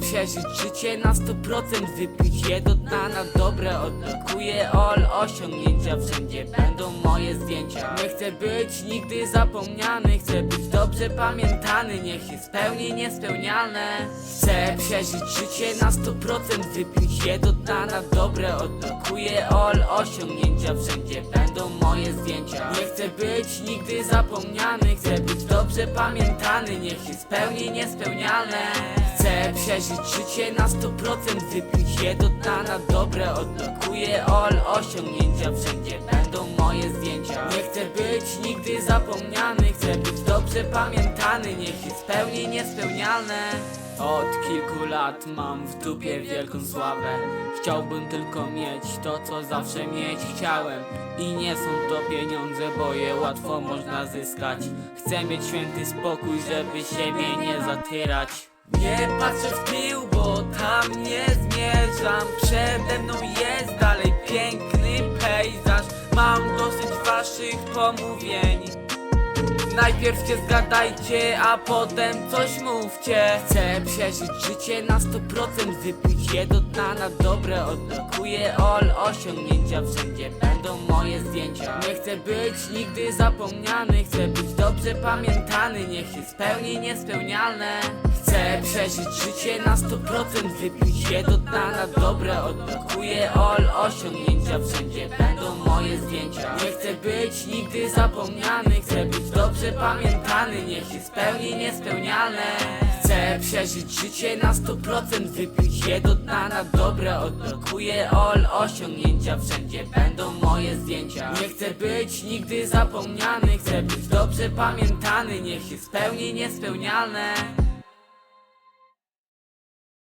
Przeżyć życie na 100% Wypić je do dna na dobre Odblokuję all osiągnięcia Wszędzie będą moje zdjęcia. Nie chcę być nigdy zapomniany Chcę być dobrze pamiętany Niech się spełni niespełnialne. Chcę przeżyć życie na 100% Wypić je do dna na dobre Odblokuję all osiągnięcia Wszędzie będą moje zdjęcia. Nie chcę być nigdy zapomniany Chcę być dobrze pamiętany Niech się spełni niespełnialne Chcę przeżyć życie na 100% Wypić je do dna na dobre Odblokuję all osiągnięcia Wszędzie będą moje zdjęcia. Nie chcę być nigdy zapomniany Chcę być dobrze pamiętany Niech się spełni niespełnialne. Od kilku lat mam w dupie wielką sławę. Chciałbym tylko mieć to, co zawsze mieć chciałem. I nie są to pieniądze, bo je łatwo można zyskać. Chcę mieć święty spokój, żeby siebie nie zatyrać Nie patrzę w tył, bo tam nie zmierzam. Przede mną jest dalej piękny pejzaż. Mam dosyć waszych pomówień Najpierw się zgadajcie, a potem coś mówcie. Chcę przeżyć życie na 100% Wypić je do dna na dobre. Odblokuję all osiągnięcia Wszędzie będą moje zdjęcia. Nie chcę być nigdy zapomniany Chcę być dobrze pamiętany Niech się spełni niespełnialne. Chcę przeżyć życie na 100% Wypić je do dna na dobre. Odblokuję all osiągnięcia Wszędzie będą moje zdjęcia. Nie chcę być nigdy zapomniany Chcę być dobrze pamiętany Niech się spełni niespełnialne Chcę przeżyć życie na 100% Wypić je do dna na dobre. Odblokuję all osiągnięcia Wszędzie będą moje zdjęcia. Nie chcę być nigdy zapomniany Chcę być dobrze pamiętany Niech się spełni niespełnialne